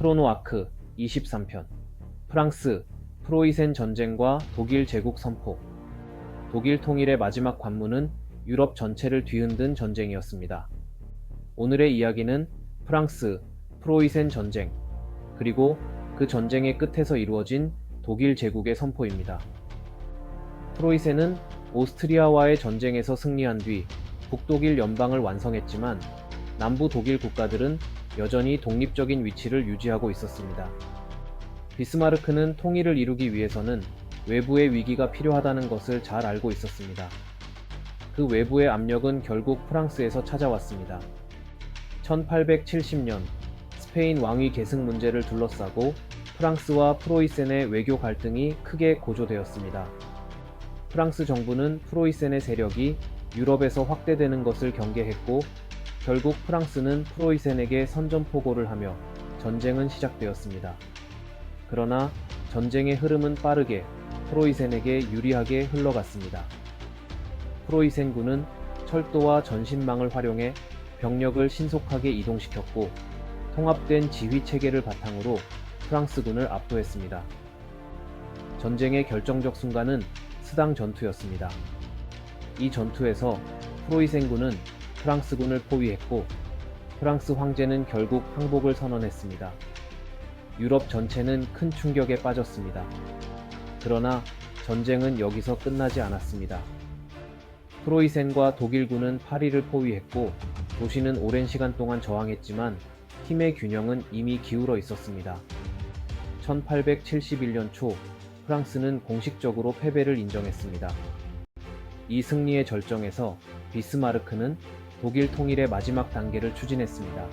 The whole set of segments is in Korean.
크로노아크 23편 프랑스 프로이센 전쟁과 독일 제국 선포 독일 통일의 마지막 관문은 유럽 전체를 뒤흔든 전쟁이었습니다. 오늘의 이야기는 프랑스 프로이센 전쟁 그리고 그 전쟁의 끝에서 이루어진 독일 제국의 선포입니다. 프로이센은 오스트리아와의 전쟁에서 승리한 뒤 북독일 연방을 완성했지만 남부 독일 국가들은 여전히 독립적인 위치를 유지하고 있었습니다. 비스마르크는 통일을 이루기 위해서는 외부의 위기가 필요하다는 것을 잘 알고 있었습니다. 그 외부의 압력은 결국 프랑스에서 찾아왔습니다. 1870년 스페인 왕위 계승 문제를 둘러싸고 프랑스와 프로이센의 외교 갈등이 크게 고조되었습니다. 프랑스 정부는 프로이센의 세력이 유럽에서 확대되는 것을 경계했고 결국 프랑스는 프로이센에게 선전포고를 하며 전쟁은 시작되었습니다. 그러나 전쟁의 흐름은 빠르게 프로이센에게 유리하게 흘러갔습니다. 프로이센군은 철도와 전신망을 활용해 병력을 신속하게 이동시켰고 통합된 지휘 체계를 바탕으로 프랑스군을 압도했습니다. 전쟁의 결정적 순간은 스당 전투였습니다. 이 전투에서 프로이센군은 프랑스군을 포위했고 프랑스 황제는 결국 항복을 선언했습니다. 유럽 전체는 큰 충격에 빠졌습니다. 그러나 전쟁은 여기서 끝나지 않았습니다. 프로이센과 독일군은 파리를 포위했고 도시는 오랜 시간 동안 저항했지만 힘의 균형은 이미 기울어 있었습니다. 1871년 초 프랑스는 공식적으로 패배를 인정했습니다. 이 승리의 절정에서 비스마르크는 독일 통일의 마지막 단계를 추진했습니다.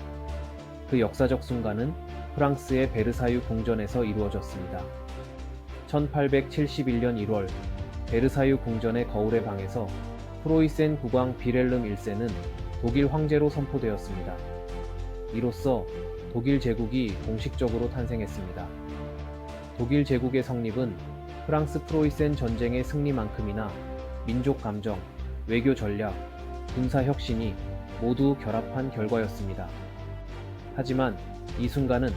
그 역사적 순간은 프랑스의 베르사유 궁전에서 이루어졌습니다. 1871년 1월 베르사유 궁전의 거울의 방에서 프로이센 국왕 비렐름 1세는 독일 황제로 선포되었습니다. 이로써 독일 제국이 공식적으로 탄생했습니다. 독일 제국의 성립은 프랑스 프로이센 전쟁의 승리만큼이나 민족 감정, 외교 전략, 군사 혁신이 모두 결합한 결과였습니다. 하지만 이 순간은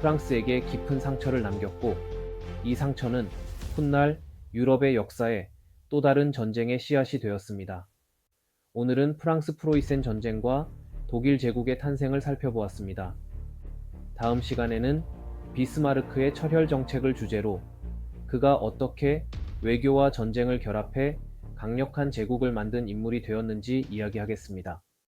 프랑스에게 깊은 상처를 남겼고 이 상처는 훗날 유럽의 역사에 또 다른 전쟁의 씨앗이 되었습니다. 오늘은 프랑스 프로이센 전쟁과 독일 제국의 탄생을 살펴보았습니다. 다음 시간에는 비스마르크의 철혈 정책을 주제로 그가 어떻게 외교와 전쟁을 결합해 강력한 제국을 만든 인물이 되었는지 이야기하겠습니다.